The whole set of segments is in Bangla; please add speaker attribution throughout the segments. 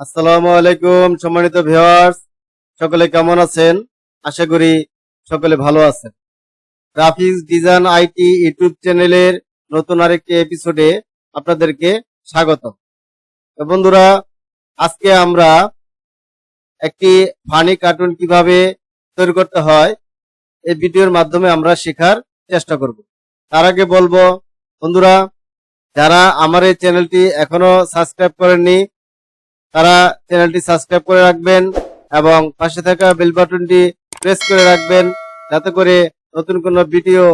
Speaker 1: আসসালামু আলাইকুম, সম্মানিত ভিউয়ার্স। সকলে কেমন আছেন? আশা করি সকলে ভালো আছেন। গ্রাফিক্স ডিজাইন আইটি ইউটিউব চ্যানেলের নতুন আরেকটি এপিসোডে আপনাদেরকে স্বাগত। বন্ধুরা, আজকে আমরা একটি ফানি কার্টুন কীভাবে তৈরি করতে হয় এই ভিডিওর মাধ্যমে আমরা শেখার চেষ্টা করব। তার আগে বলব, বন্ধুরা, যারা আমার এই চ্যানেলটি এখনও সাবস্ক্রাইব করেননি তারা চ্যানেলটি সাবস্ক্রাইব করে রাখবেন এবং পাশে থাকা বেল বাটনটি প্রেস করে রাখবেন যাতে করে নতুন কোনো ভিডিও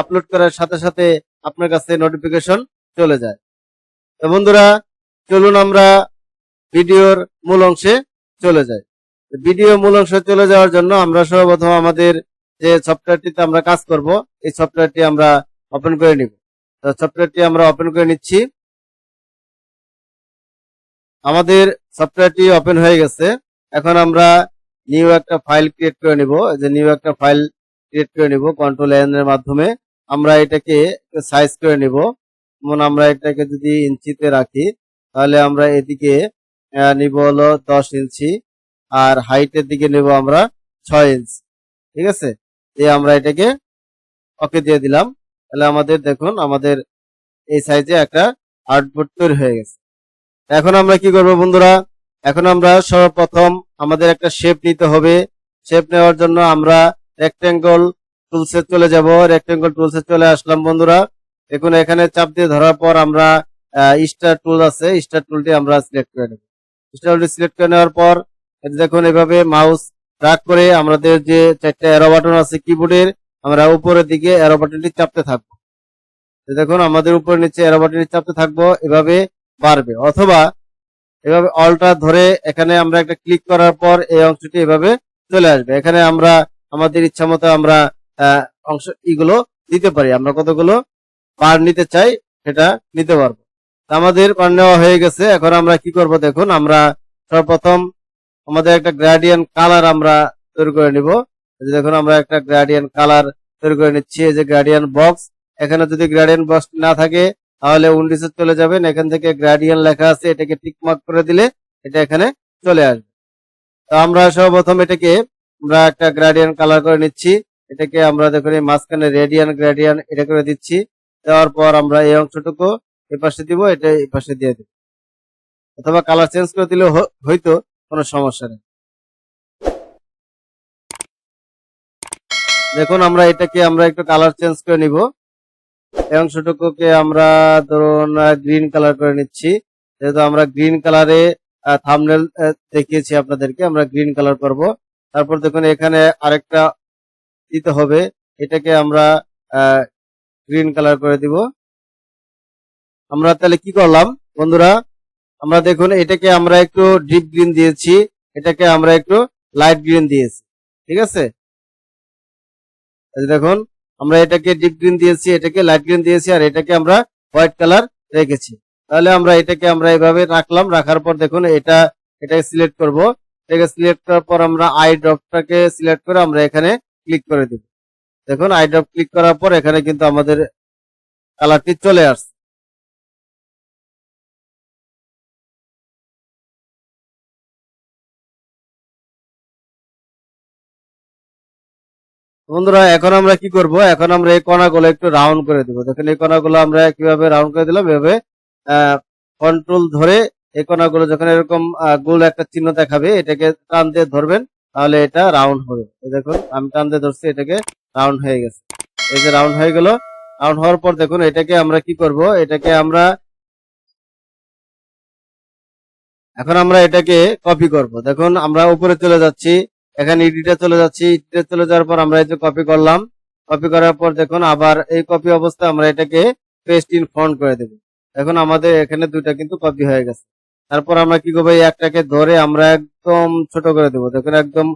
Speaker 1: আপলোড করার সাথে সাথে আপনার কাছে নোটিফিকেশন চলে যায়। তো বন্ধুরা, চলুন আমরা ভিডিওর মূল অংশে চলে যাই। ভিডিও মূল অংশে চলে যাওয়ার জন্য আমরা সর্বপ্রথম আমাদের যে সফটওয়্যারটিতে আমরা কাজ করব, এই সফটওয়্যারটি আমরা ওপেন করে নিব। তো সফটওয়্যারটি আমরা ওপেন করে নিচ্ছি। আমাদের সফটওয়্যারটি ওপেন হয়ে গেছে। এখন আমরা নিউ একটা ফাইল ক্রিয়েট করে নিব। যে নিউ একটা ফাইল ক্রিয়েট করে নিব কন্ট্রোল এন এর মাধ্যমে। আমরা এটাকে সাইজ করে নিব। যেমন আমরা এটাকে যদি ইঞ্চিতে রাখি, তাহলে আমরা এদিকে নিব হলো দশ ইঞ্চি আর হাইটের দিকে নেব আমরা ছয় ইঞ্চি। ঠিক আছে? দিয়ে আমরা এটাকে ওকে দিয়ে দিলাম। তাহলে আমাদের দেখুন, আমাদের এই সাইজে একটা আউটপুট তৈরি হয়ে গেছে। এখন আমরা কি করব বন্ধুরা? এখন আমরা সর্বপ্রথম আমাদের একটা শেপ নিতে হবে। শেপ নেওয়ার জন্য আমরা রেক্টেঙ্গল টুলসে চলে যাব। রেক্টেঙ্গল টুলসে চলে আসলাম বন্ধুরা। দেখুন, এখানে চাপ দিয়ে ধরার পর আমরা স্টার টুল আছে। স্টার টুলটি আমরা সিলেক্ট করে নেব। স্টার টুলটি সিলেক্ট করে নেওয়ার পর দেখুন, এভাবে মাউস ট্র্যাক করে আমাদের যে চারটা অ্যারো বাটন আছে কিবোর্ডের আমরা উপরের দিকে অ্যারো বাটনটি চাপতে থাকব। দেখুন, আমাদের উপর নিচে অ্যারো বাটনটি চাপতে থাকব। এভাবে বাড়বে। অথবা এভাবে অলটা ধরে এখানে আমরা একটা ক্লিক করার পর এই অংশটি এভাবে চলে আসবে। এখানে আমরা আমাদের ইচ্ছা মতো আমরা অংশ এগুলো দিতে পারি। আমরা কতগুলো পার নিতে চাই সেটা নিতে পারব। আমাদের পার নেওয়া হয়ে গেছে। এখন আমরা কি করব দেখুন, আমরা সর্বপ্রথম আমাদের একটা গ্রাডিয়ান কালার আমরা তৈরি করে নিব। দেখুন, আমরা একটা গ্রাডিয়ান কালার তৈরি করে নিচ্ছি। এই যে গ্রাডিয়ান বক্স এখানে যদি গ্রাডিয়ান বক্স না থাকে তাহলে উন্ডিসে চলে যাবেন, এখান থেকে গ্রাডিয়ান লেখা আছে, এটাকে টিক মার্ক করে দিলে এটা এখানে চলে আসবে। তো আমরা সর্বপ্রথম এটাকে, আমরা একটা গ্রাডিয়ান কালার করে নিচ্ছি, এটাকে আমরা দেখুন মাঝখানে রেডিয়ান গ্রাডিয়ান এটা করে দিচ্ছি, দেওয়ার পর আমরা এই অংশটুকু এই পাশে দিব, এটা এই পাশে দিয়ে দিব। অথবা কালার চেঞ্জ করে দিলে হয়তো কোনো সমস্যা নেই। দেখুন, আমরা এটাকে, আমরা একটু কালার চেঞ্জ করে নিব। অংশটুকুকে আমরা ধরুন গ্রিন কালার করে নিচ্ছি। যেহেতু আমরা গ্রিন কালারে থামনেল দেখিয়েছি আপনাদেরকে, আমরা গ্রিন কালার করব। তারপর দেখুন, এখানে আরেকটা দিতে হবে। এটাকে আমরা গ্রিন কালার করে দিব। আমরা তাহলে কি করলাম, বন্ধুরা? আমরা দেখুন, এটাকে আমরা একটু ডিপ গ্রিন দিয়েছি। এটাকে আমরা একটু লাইট গ্রিন দিয়েছি। ঠিক আছে? দেখুন আমরা এটাকে ডিপ গ্রিন দিয়েছি, এটাকে লাইট গ্রিন দিয়েছি, আর এটাকে আমরা হোয়াইট কালার রেখেছি। তাহলে আমরা এটাকে আমরা এভাবে রাখলাম, রাখার পর দেখুন এটা, এটাকে সিলেক্ট করব। এটাকে সিলেক্ট করার পর আমরা আই ড্রপটাকে সিলেক্ট করে আমরা এখানে ক্লিক করে দেব। দেখুন আই ড্রপ ক্লিক করার পর এখানে কিন্তু আমাদের কালারটি চলে আসছে। বন্ধুরা, এখন আমরা কি করব? এখন আমরা এই কণাগুলো একটু রাউন্ড করে দিব। দেখেন, এই কণাগুলো আমরা কীভাবে রাউন্ড করে দিলাম? এভাবে কন্ট্রোল ধরে এই কণাগুলো যখন এরকম গোল একটা চিহ্ন দেখাবে, এটাকে টান দিয়ে ধরবেন, তাহলে এটা রাউন্ড হবে। দেখুন, আমি টান দিয়ে ধরছি, এটাকে রাউন্ড হয়ে গেছে। এই যে রাউন্ড হয়ে গেল রাউন্ড হওয়ার পর দেখুন, এটাকে আমরা কি করব? এটাকে আমরা, এখন আমরা এটাকে কপি করব। দেখুন, আমরা উপরে চলে যাচ্ছি। এখানে ইডিটা চলে যাচ্ছি। ইডিটে চলে যাওয়ার পর আমরা এই যে কপি করলাম কপি করার পর দেখুন আবার এই কপি অবস্থায় আমরা এটাকে পেস্ট ইন ফন্ট করে দেব। এখন আমাদের এখানে দুইটা কিন্তু কপি হয়ে গেছে। তারপর আমরা কি করব, এই একটাকে ধরে আমরা একদম ছোট করে দেবো। দেখুন একদম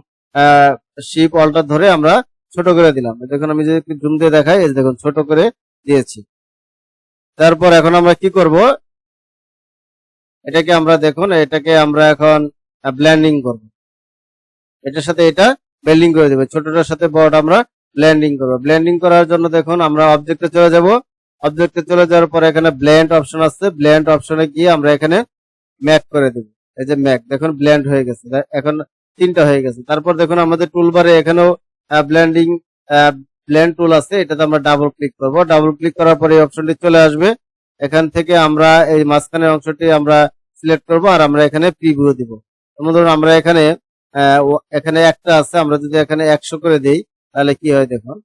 Speaker 1: শিপ অলটা ধরে আমরা ছোট করে দিলাম। দেখুন আমি যদি জুম দিয়ে দেখাই দেখুন ছোট করে দিয়েছি। তারপর এখন আমরা কি করব, এটাকে আমরা দেখুন, এটাকে আমরা এখন ব্ল্যান্ডিং করব। এটার সাথে এটা ব্লেন্ডিং করে দেবে। ছোটটার সাথে বড়টা আমরা ব্লেন্ডিং করব। ব্লেন্ডিং করার জন্য দেখুন আমরা অবজেক্টে চলে যাব। অবজেক্টে চলে যাওয়ার পর এখানে ব্ল্যান্ড অপশন আছে ব্লেন্ড অপশনে গিয়ে আমরা এখানে ম্যাক করে দেব। এই যে ম্যাক, দেখুন ব্ল্যান্ড হয়ে গেছে। এখন তিনটা হয়ে গেছে। তারপর দেখুন আমাদের টুলবারে এখানেও ব্ল্যান্ডিং ব্ল্যান্ড টুল আছে। এটাতে আমরা ডাবল ক্লিক করব। ডাবল ক্লিক করার পরে এই অপশনটি চলে আসবে। এখান থেকে আমরা এই মাঝখানের অংশটি আমরা সিলেক্ট করব আর আমরা এখানে প্রিভিউ দিব। ধরুন আমরা এখানে এখানে একটা আছে, আমরা যদি এখানে একশো করে দিই, তাহলে কি হয় দেখুন?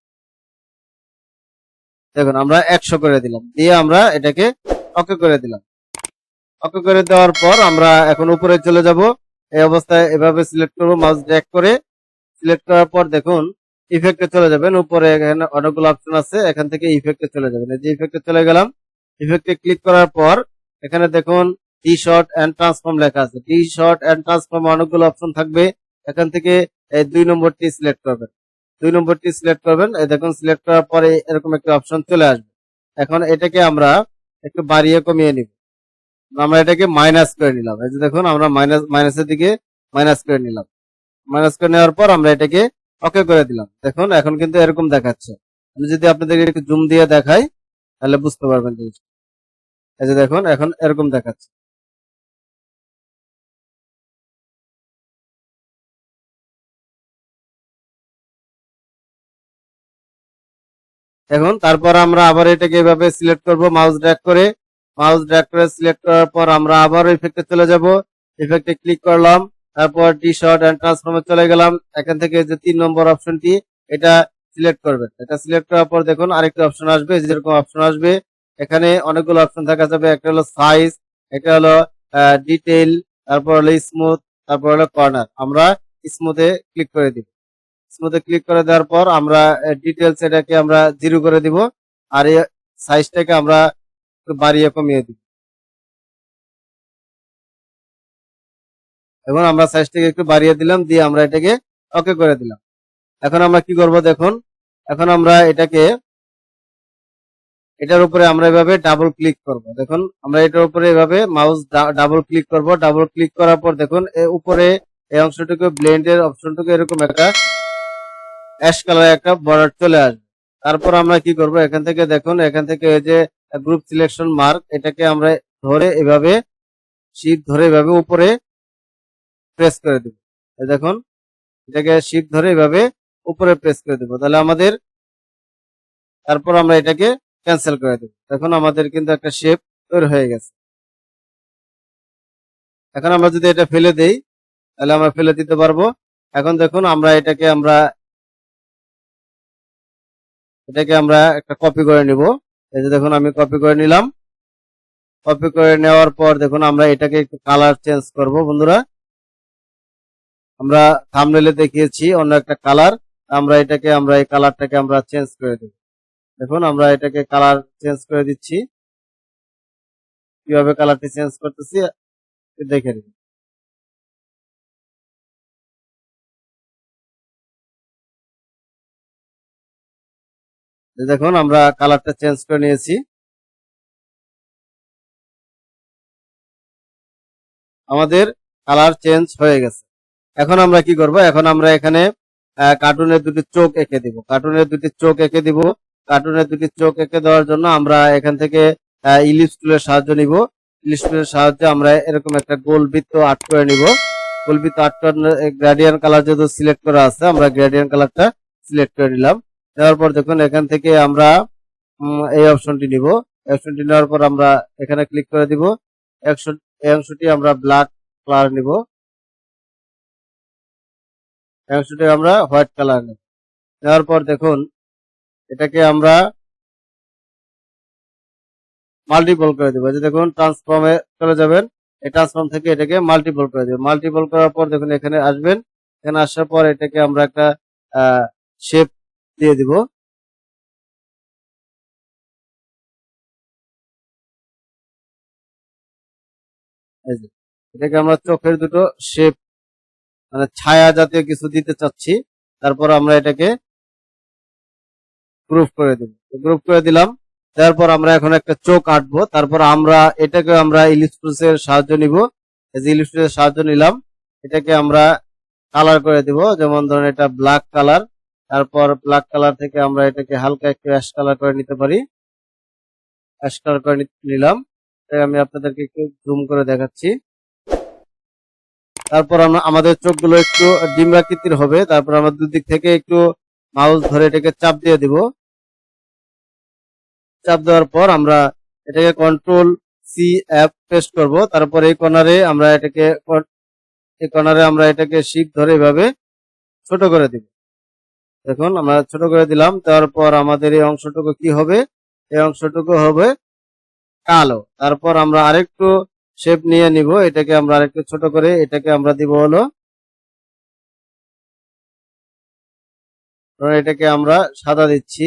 Speaker 1: দেখুন, আমরা একশো করে দিলাম। দিয়ে আমরা এটাকে ওকে করে দিলাম। ওকে করে দেওয়ার পর আমরা এখন উপরে চলে যাব। এই অবস্থায় এভাবে সিলেক্ট করব মাউস ড্র্যাগ করে। সিলেক্ট করার পর দেখুন ইফেক্টে চলে যাবেন। উপরে এখানে অনেকগুলো অপশন আছে, এখান থেকে ইফেক্টে চলে যাবেন। এই যে ইফেক্টে চলে গেলাম ইফেক্টে ক্লিক করার পর এখানে দেখুন টি শর্ট এন্ড ট্রান্সফর্ম লেখা আছে। টি শর্ট এন্ড ট্রান্সফর্ম অনেকগুলো অপশন থাকবে। এখান থেকে এই দুই নম্বরটি সিলেক্ট করবেন। দুই নম্বরটি সিলেক্ট করবেন। দেখুন সিলেক্ট করার পরে এরকম একটা অপশন চলে আসবে। এখন এটাকে আমরা একটু বাড়িয়ে কমিয়ে নিব। আমরা এটাকে মাইনাস করে নিলাম। এই যে দেখুন, আমরা মাইনাস মাইনাসের দিকে মাইনাস করে নিলাম। মাইনাস করে নেওয়ার পর আমরা এটাকে ওকে করে দিলাম। দেখুন, এখন কিন্তু এরকম দেখাচ্ছে। আমি যদি আপনাদের একটু জুম দিয়ে দেখাই, তাহলে বুঝতে পারবেন। জিনিসটা এই যে দেখুন, এখন এরকম দেখাচ্ছে। এখন তারপর আমরা আবার এটাকে এভাবে সিলেক্ট করব মাউস ড্র্যাগ করে। মাউস ড্র্যাগ করে সিলেক্ট করার পর আমরা আবার ইফেক্টে চলে যাব। ইফেক্টে ক্লিক করলাম, তারপর টি শর্ট এন্ড ট্রান্সফর্মে চলে গেলাম। এখান থেকে যে তিন নম্বর অপশনটি এটা সিলেক্ট করবেন। এটা সিলেক্ট করার পর দেখুন আরেকটা অপশন আসবে যেরকম অপশন আসবে। এখানে অনেকগুলো অপশন থাকা যাবে, একটা হলো সাইজ একটা হলো ডিটেইল তারপর হলো স্মুথ তারপর হলো কর্নার আমরা স্মুথে ক্লিক করে দিব। স্মুথে ক্লিক করে দেওয়ার পর আমরা ডিটেলস এটাকে আমরা জিরো করে দিব আর এই সাইজটাকে আমরা বাড়িয়ে কমিয়ে দিব। এবং আমরা সাইজটাকে একটু বাড়িয়ে দিলাম, দিয়ে আমরা এটাকে ওকে করে দিলাম। এখন আমরা কি করব দেখুন, এখন আমরা এটাকে, এটার উপরে আমরা এভাবে ডাবল ক্লিক করব। দেখুন, আমরা এটার উপরে এভাবে মাউস ডাবল ক্লিক করব। ডাবল ক্লিক করার পর দেখুন উপরে এই অংশটুকু ব্লেন্ডের অপশনটুকু এরকম একটা অ্যাশ কালার একটা বর্ডার চলে আসবে। তারপর আমরা কি করব? এখান থেকে দেখুন, এখান থেকে এই যে গ্রুপ সিলেকশন মার্ক এটাকে আমরা ধরে এভাবে শিপ ধরে এভাবে উপরে প্রেস করে দিব। দেখুন, এটাকে শিপ ধরে এভাবে উপরে প্রেস করে দেবো। তাহলে আমাদের, তারপর আমরা এটাকে ক্যান্সেল করে দেবো। দেখুন, আমাদের কিন্তু একটা শেপ তৈরি হয়ে গেছে। এখন আমরা যদি এটা ফেলে দেই, তাহলে আমরা ফেলে দিতে পারব। এখন দেখুন, আমরা এটাকে আমরা এটাকে আমরা একটা কপি করে নিব। এই যে দেখুন, আমি কপি করে নিলাম। কপি করে নেওয়ার পর দেখুন, আমরা এটাকে একটু কালার চেঞ্জ করব, বন্ধুরা। আমরা থামনেলে দেখিয়েছি, অন্য একটা কালার আমরা এটাকে, আমরা এই কালারটাকে আমরা চেঞ্জ করে দেব। দেখুন, আমরা এটাকে কালার চেঞ্জ করে দিচ্ছি। কীভাবে কালারটি চেঞ্জ করতেছি, দেখে নিন। দেখুন, আমরা কালারটা চেঞ্জ করে নিয়েছি। আমাদের কালার চেঞ্জ হয়ে গেছে। এখন আমরা কি করব? এখন আমরা এখানে কার্টুনের দুটি চোখ এঁকে দিব। কার্টুনের দুটি চোখ এঁকে দিব। কার্টুনের দুটি চোখ এঁকে দেওয়ার জন্য আমরা এখান থেকে ইলিশ টুলের সাহায্য নিব। ইলিশ টুলের সাহায্যে আমরা এরকম একটা গোল বৃত্ত আর্ট করে নিব। গোল বৃত্ত আর্ট করে গ্রেডিয়ান কালার যেহেতু সিলেক্ট করা আছে, আমরা গ্রেডিয়ান কালারটা সিলেক্ট করে নিলাম। দেওয়ার পর দেখুন, এখান থেকে আমরা এই অপশনটি নিব। অপশনটি নেওয়ার পর আমরা এখানে ক্লিক করে দিব। অপশন এই অংশটি আমরা ব্ল্যাক কালার নিব। অংশটি আমরা হোয়াইট কালার নেব। নেওয়ার পর দেখুন, এটাকে আমরা মাল্টিপল করে দেবো। যে দেখুন ট্রান্সফর্মে চলে যাবেন। এই ট্রান্সফর্ম থেকে এটাকে মাল্টিপল করে দেবেন মাল্টিপল করার পর দেখুন, এখানে আসবেন। এখানে আসার পর এটাকে আমরা একটা শেপ দিয়ে দিব। এটাকে আমরা চোখের দুটো শেপ মানে ছায়া জাতীয় কিছু দিতে চাচ্ছি। তারপর আমরা এটাকে গ্রুপ করে দেব। গ্রুপ করে দিলাম। তারপর আমরা এখন একটা চোখ আঁটবো। তারপর আমরা এটাকে আমরা ইলিস্ট্রেসের সাহায্য নিব। ইলিস্ট্রেসের সাহায্য নিলাম। এটাকে আমরা কালার করে দিব। যেমন ধরেন এটা ব্ল্যাক কালার তারপর ব্ল্যাক কালার থেকে আমরা এটাকে হালকা একটু অ্যাশ কালার করে নিতে পারি। অ্যাশ কালার করে নিলাম। আমি আপনাদেরকে একটু জুম করে দেখাচ্ছি। তারপর আমরা আমাদের চোখগুলো একটু ডিম্বাকৃতির হবে। তারপর আমরা দুদিক থেকে একটু মাউস ধরে এটাকে চাপ দিয়ে দিব। চাপ দেওয়ার পর আমরা এটাকে কন্ট্রোল সি অ্যাপ পেস্ট করব। তারপর এই কর্নারে আমরা এটাকে এই কর্নারে আমরা এটাকে শিপ ধরে এভাবে ছোট করে দিব। দেখুন, আমরা ছোট করে দিলাম, তারপর আমাদের এই অংশটুকু কি হবে? এই অংশটুকু হবে কালো। তারপর আমরা আরেকটু শেপ নিয়ে নিব, এটাকে আমরা আরেকটু ছোট করে, এটাকে আমরা দিব হলো এটাকে আমরা সাদা দিচ্ছি,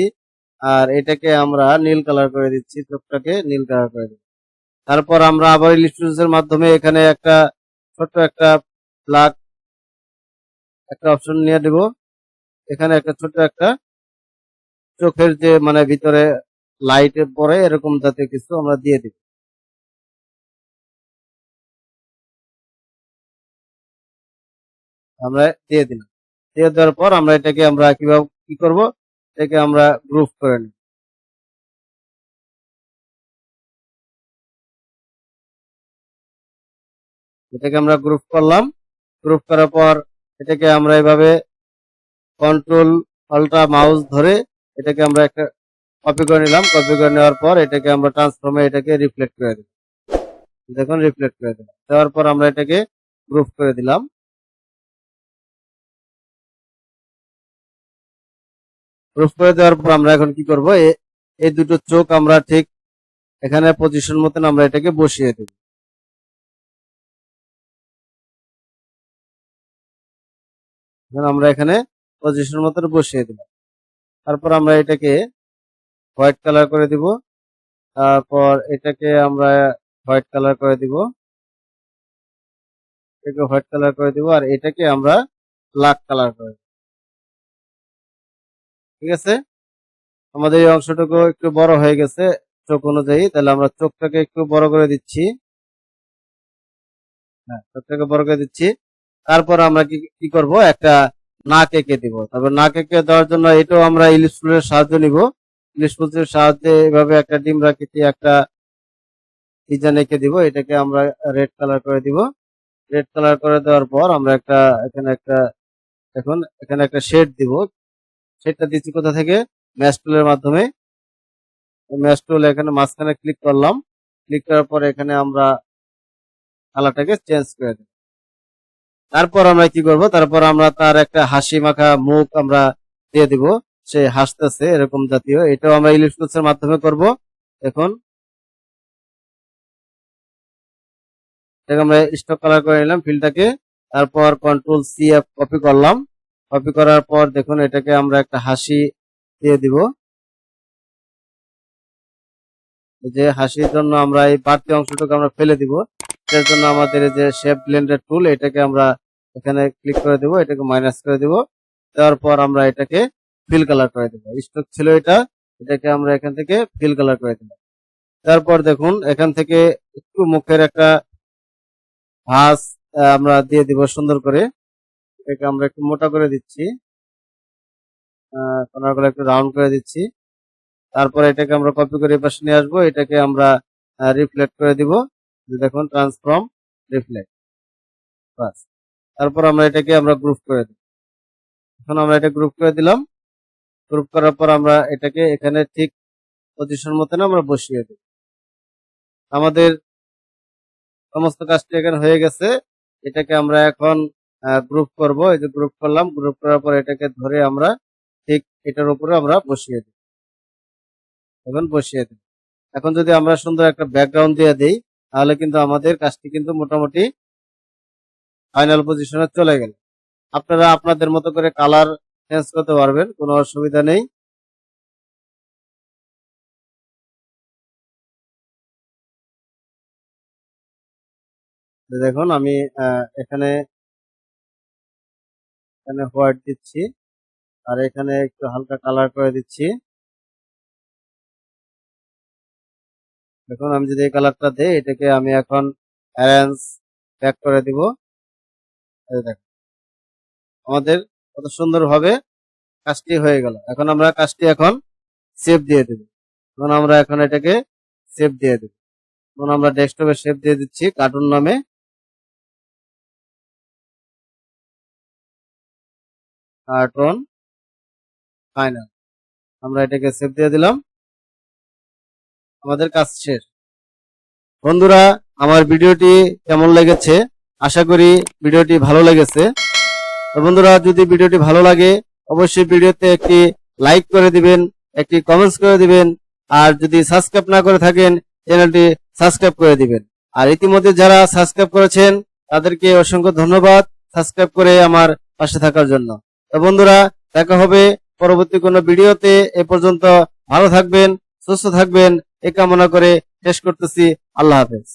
Speaker 1: আর এটাকে আমরা নীল কালার করে দিচ্ছি, চোখটাকে নীল কালার করে দিচ্ছি। তারপর আমরা আবার ইলিস্ট্রেশনের মাধ্যমে এখানে একটা ছোট্ট একটা ব্ল্যাক একটা অপশন নিয়ে দেব এখানে একটা ছোট্ট একটা চোখের যে মানে ভিতরে লাইট পরে এরকম জাতীয় কিছু আমরা দিয়ে দিব আমরা দিয়ে দিলাম। দিয়ে দেওয়ার পর আমরা এটাকে আমরা কীভাবে, কি করব? এটাকে আমরা গ্রুপ করে নিব। এটাকে আমরা গ্রুপ করলাম। গ্রুপ করার পর এটাকে আমরা এভাবে কন্ট্রোল অল্টা মাউস ধরে এটাকে আমরা একটা কপি করে নিলাম। কপি করে নেওয়ার পর এটাকে আমরা ট্রান্সফর্মে এটাকে রিফ্লেক্ট করে দিলাম দেখুন রিফ্লেক্ট করে দিলাম দেওয়ার পর আমরা এটাকে গ্রুপ করে দিলাম। গ্রুপ করে দেওয়ার পর আমরা এখন কি করব? এই দুটো চোখ আমরা ঠিক এখানে পজিশন মতন আমরা এটাকে বসিয়ে দেব। আমরা এখানে পজিশন মতন বসিয়ে দিলাম তারপর আমরা এটাকে হোয়াইট কালার করে দিব। তারপর এটাকে আমরা হোয়াইট কালার করে দিব। এটাকে হোয়াইট কালার করে দিব আর এটাকে আমরা ব্ল্যাক কালার করে দিব। ঠিক আছে? আমাদের এই অংশটুকু একটু বড় হয়ে গেছে চোখ অনুযায়ী, তাহলে আমরা চোখটাকে একটু বড় করে দিচ্ছি। হ্যাঁ চোখটাকে বড় করে দিচ্ছি। তারপর আমরা কি কি করব? একটা নাক এঁকে দিব? তারপর নাক এঁকে দেওয়ার জন্য এটাও আমরা ইলিশ ফুলের সাহায্য নিব। ইলিশ ফুলের সাহায্যে এভাবে একটা ডিম রাখিতে একটা ডিজাইন এঁকে দিব, এটাকে আমরা রেড কালার করে দিব। রেড কালার করে দেওয়ার পর আমরা একটা, এখানে একটা এখন এখানে একটা শেড দিব। শেডটা দিচ্ছি কোথা থেকে? ম্যাচ টুলের মাধ্যমে। ম্যাচ টুল এখানে মাঝখানে ক্লিক করলাম। ক্লিক করার পর এখানে আমরা কালারটাকে চেঞ্জ করে দেব। তারপর আমরা কি করব? তারপর আমরা তার একটা হাসি মাখা মুখ আমরা দিয়ে দিব। সে হাসতেছে, এরকম জাতীয়। এটাও আমরা ইলিস্ট্রেশনের মাধ্যমে করব। এখন আমরা স্টক কালার করে নিলাম ফিল্ডটাকে। তারপর কন্ট্রোল সি এফ কপি করলাম। কপি করার পর দেখুন, এটাকে আমরা একটা হাসি দিয়ে দিব। যে হাসির জন্য আমরা এই বাড়তি অংশটুকু আমরা ফেলে দিব। এর জন্য আমাদের যে শেপ ব্লেন্ডার টুল এটাকে আমরা এখানে ক্লিক করে দিব এটাকে মাইনাস করে দিব। দেওয়ার পর আমরা এটাকে ফিল কালার করে দিব। স্টক ছিল এটা এটাকে আমরা এখান থেকে ফিল কালার করে দিলাম তারপর দেখুন এখান থেকে একটু মুখের একটা আহ, আমরা দিয়ে দিব সুন্দর করে। এটাকে আমরা একটু মোটা করে দিচ্ছি। কর্নারগুলো একটু রাউন্ড করে দিচ্ছি। তারপর এটাকে আমরা কপি করে পাশে নিয়ে আসব। এটাকে আমরা রিফ্লেক্ট করে দিব। দেখুন ট্রান্সফর্ম রিফ্লেক্ট বাস। তারপর আমরা এটাকে আমরা গ্রুপ করে দিই। এখন আমরা এটা গ্রুপ করে দিলাম। গ্রুপ করার পর আমরা এটাকে এখানে ঠিক পজিশন মতন আমরা বসিয়ে দিই। আমাদের সমস্ত কাজটি এখানে হয়ে গেছে। এটাকে আমরা এখন গ্রুপ করব। এই যে গ্রুপ করলাম গ্রুপ করার পর এটাকে ধরে আমরা ঠিক এটার উপরে আমরা বসিয়ে দিই। এখন বসিয়ে দিই। এখন যদি আমরা সুন্দর একটা ব্যাকগ্রাউন্ড দিয়ে দিই তাহলে কিন্তু আমাদের কাজটি কিন্তু মোটামুটি ফাইনাল পজিশনে চলে গেল। আপনারা আপনাদের মতো করে কালার চেঞ্জ করতে পারবেন, কোনো অসুবিধা নেই। দেখুন, আমি এখানে এখানে হোয়াইট দিচ্ছি, আর এখানে একটু হালকা কালার করে দিচ্ছি। এখন আমি যদি এই কালারটা দিই, এটাকে আমি এখন অ্যারেঞ্জ প্যাক করে দিব। দেখো, আমাদের কত সুন্দরভাবে কাজটি হয়ে গেল। এখন আমরা কাজটি এখন সেভ দিয়ে দেব। এখন আমরা এখন এটাকে সেভ দিয়ে দেব। এখন আমরা ডেস্কটপে সেভ দিয়ে দিচ্ছি কার্টুন নামে। কার্টুন ফাইনাল আমরা এটাকে সেভ দিয়ে দিলাম। আমাদের কাজ শেষ। বন্ধুরা, আমার ভিডিওটি কেমন লেগেছে? আশা করি ভিডিওটি ভালো লেগেছে। বন্ধুরা, যদি ভিডিওটি ভালো লাগে, অবশ্যই ভিডিওতে একটি লাইক করে দিবেন, একটি কমেন্টস করে দিবেন, আর যদি সাবস্ক্রাইব না করে থাকেন, চ্যানেলটি সাবস্ক্রাইব করে দিবেন। আর ইতিমধ্যে যারা সাবস্ক্রাইব করেছেন, তাদেরকে অসংখ্য ধন্যবাদ সাবস্ক্রাইব করে আমার পাশে থাকার জন্য। তো বন্ধুরা, দেখা হবে পরবর্তী কোনো ভিডিওতে। এ পর্যন্ত ভালো থাকবেন, সুস্থ থাকবেন এ কামনা করে শেষ করতেছি। আল্লাহ হাফেজ।